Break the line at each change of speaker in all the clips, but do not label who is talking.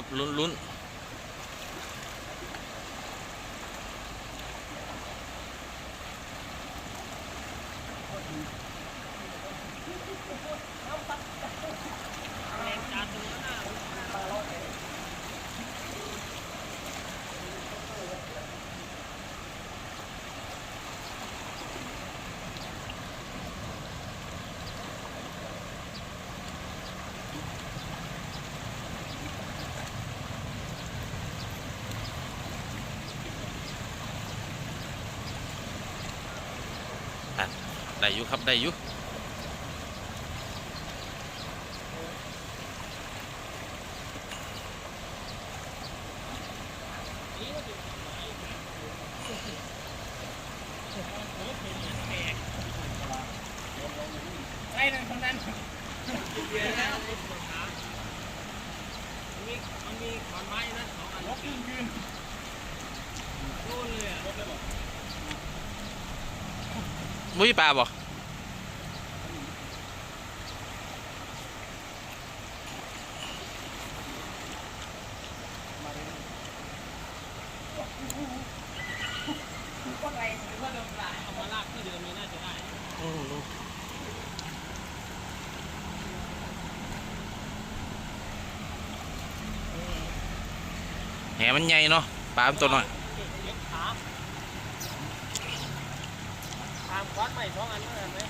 ครับลุ้นๆนอะ ได้อยู่ครับได้อยู่
ไอ้นั่นคนนั้นเดี๋ยวนะมีมันมีขอนไม้นะสองอันลบยืนยืนโน่นเลยอะลบเลยบอก
มุ้ยปลาบ่
เอามาลากที่เดิมนี่น่าจะได้
แหมันใหญ่เนาะปลามันตัวน้อย
เล็กขาตาม ควัดใหม่สองอันเท่านั้นไหม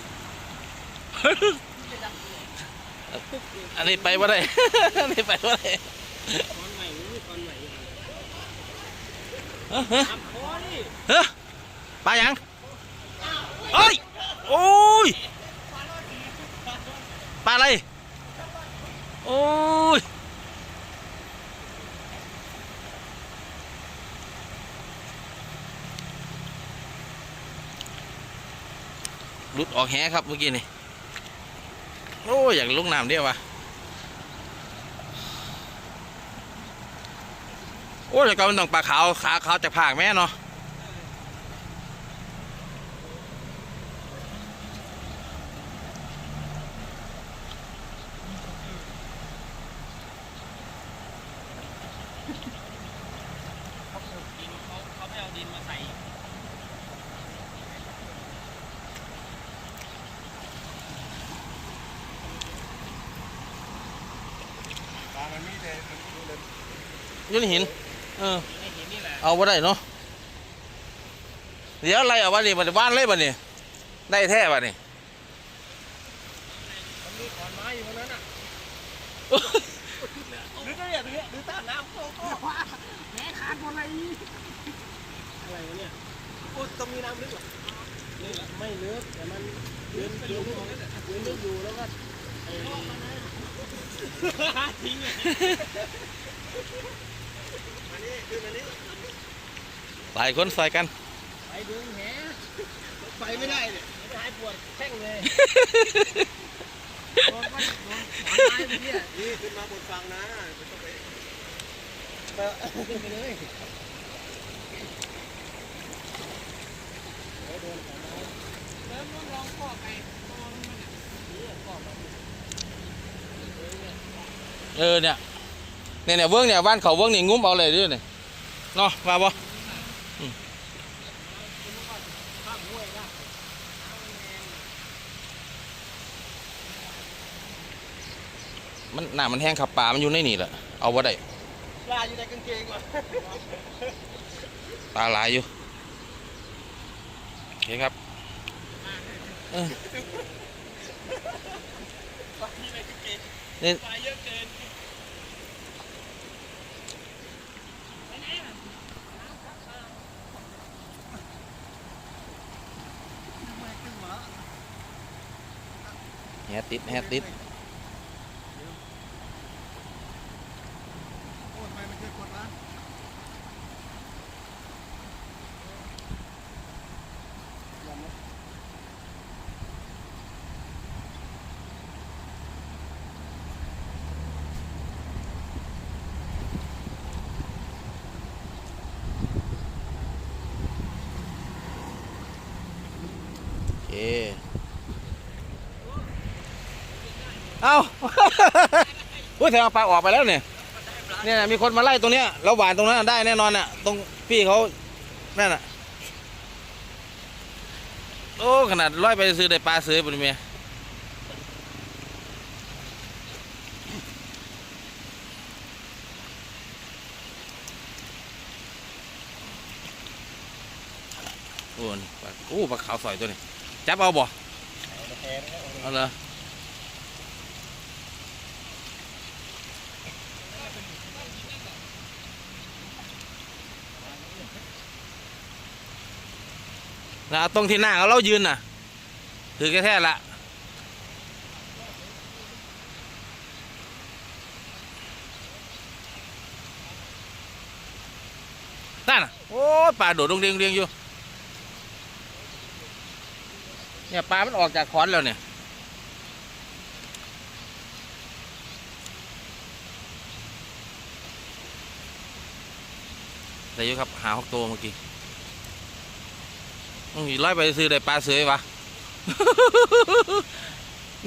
อันนี้ไปว่าได้ อันนี้ไปว่าได้
คอนใหม่นี่คอนใหม่
เฮ้ยเฮ้ย
ตามคอนี่
เฮ้ยปลายังเอ้ย โอ้ย ปลาอะไร โอ้ยหลุด ออกแหครับเมื่อกี้นี่ โอ้ยอยากลงน้ำเดียววะโอ้ยก็มันต้องปลาขาวขาขาวจากผากแม่เนาะ
เขาเขาไม่เอาดินมาใส่
ปลามันมีแต่มันมีแต่
อ ยืนหิน เออ
ในหินนี่แหละ
เอาบ่ได้เนาะ เดี๋ยวอะไรเอาวะนี่มันบ้านเลยบ่นี่ได้แท้บ่นี่
มันมีขอนไม้อยู่ตรงนั้นอะหรือเนี่ยหรือหรือตามน้ำโตโต้แหขาดหมดเลยอะไรวะเนี่ยโอ้ต้องมีน้ำลึกเหรอลึกเหรอไม่ลึกแต่มันยืนยืนยืนลึกอยู่แล้วก็ไอ้ ทิ้งเลย
มานี่ขึ้นมานี่
หลายคนใส่กัน
ไปดึงแห
ไปไม่ได้เนี่ย
หายปวดแข้งเลยโดนมันโดนขอนไม้ไปเนี่ย
นี่ขึ้นมาบนฝั่งนะไม่ต้องไป
ขึ้นไปเลยเริ่มลองข้อไปข้อมันอะนี่ข้อมัน
เออเนี่ยเนี่ยเนี่ยเวิ้งเนี่ยบ้านเขาเวิ้งนี่งุ้มเอาเลยด้วยเนี่ยเนาะมาบ่
ข้างห้วยนะ
มันหน้ามันแห้งขับปลามันอยู่ในนี่แหละเอาบ่ได้
ปลาอยู่ในกางเกงว่ะ
ปลาหลายอยู่โอเคครับเออ
ปลาอยู่ในี่ย
แฮติดแฮติด
โอ้ยทำไมมันเยอะกดวะ
โอ เอ้าอุ้ยเธอเอาปลาออกไปแล้วเนี่ยเนี่ยมีคนมาไล่ตรงเนี้ยเราหวานตรงนั้นได้แน่นอนน่ะ ตรงพี่เขานั่นน่ะ โอ้ขนาดร้อยไปซื้อได้ปลาเสือปุ่นเมียโอ้นี่ปลาโอ้ปลาขาวสอยตัวนี้ จับเอาบ่เอาเลยนะตรงที่หน้าเขาเรายืนน่ะ ถือแค่แท้ละนั่นน่ะโอ้ยปลาโดดดงเรียงเรียงอยู่ เนี่ยปลา มันออกจากขอนแล้วเนี่ยได้อยู่ครับ หาหกตัวเมื่อกี้ต้องร้อยไปซื้อได้ปลาเสือยวะ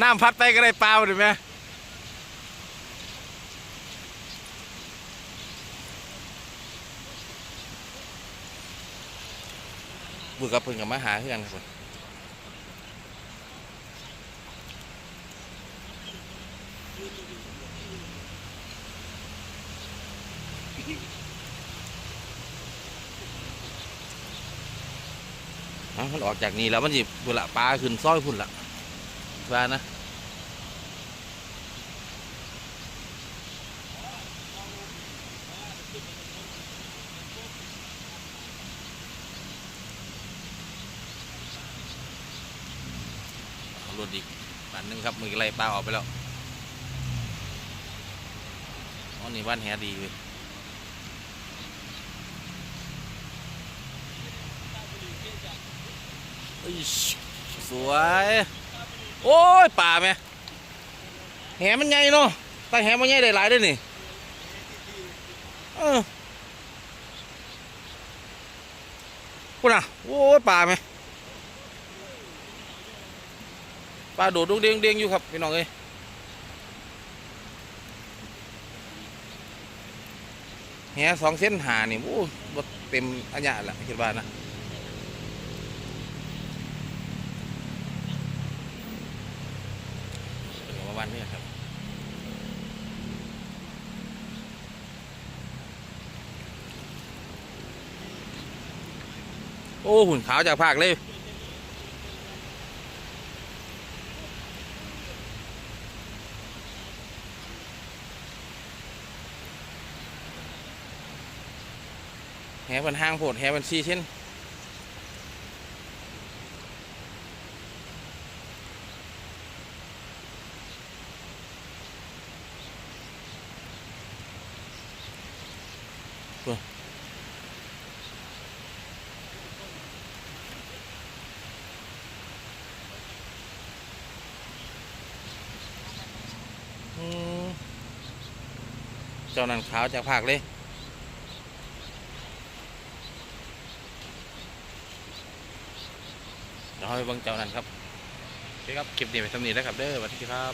น้ำพัดไปก็ได้ปลาหรือไหมบุกกับเพิ่งกับมาหาเพื่อนครับ อะมันออกจากนี่แล้วมันหยิบบุละปลาขึ้นซ้อยพุ่นละปลานะเอารถอีกบ้านนึงครับ มือไรปลาออกไปแล้วอ๋อนี่บ้านแหดีเว้ย อิ๊ย สวย โอ้ยป่าไหมแหมันใหญ่เนาะแต่แหมันใหญ่ได้หลายเด้วยนี่เออพูนะโอ้ยป่าไหมปลาโดดดงเดียงเดียงอยู่ครับพี่น้องเอ้ยแหสองเส้นหานี่โอ้เต็มอันยะละคิดว่านะ เป็นนี้ครับโอ้หุ่นขาวจากภาคเลย แหมันห้างโพดแหมันซีเช่นอืม เจ้านั่นขาวจากภาคเลยเดี๋ยวเราไปเบิ่งเจ้านั่นครับโอเคครับคลิปนี้ไปทำนี้แล้วครับเด้อสวัสดีครับ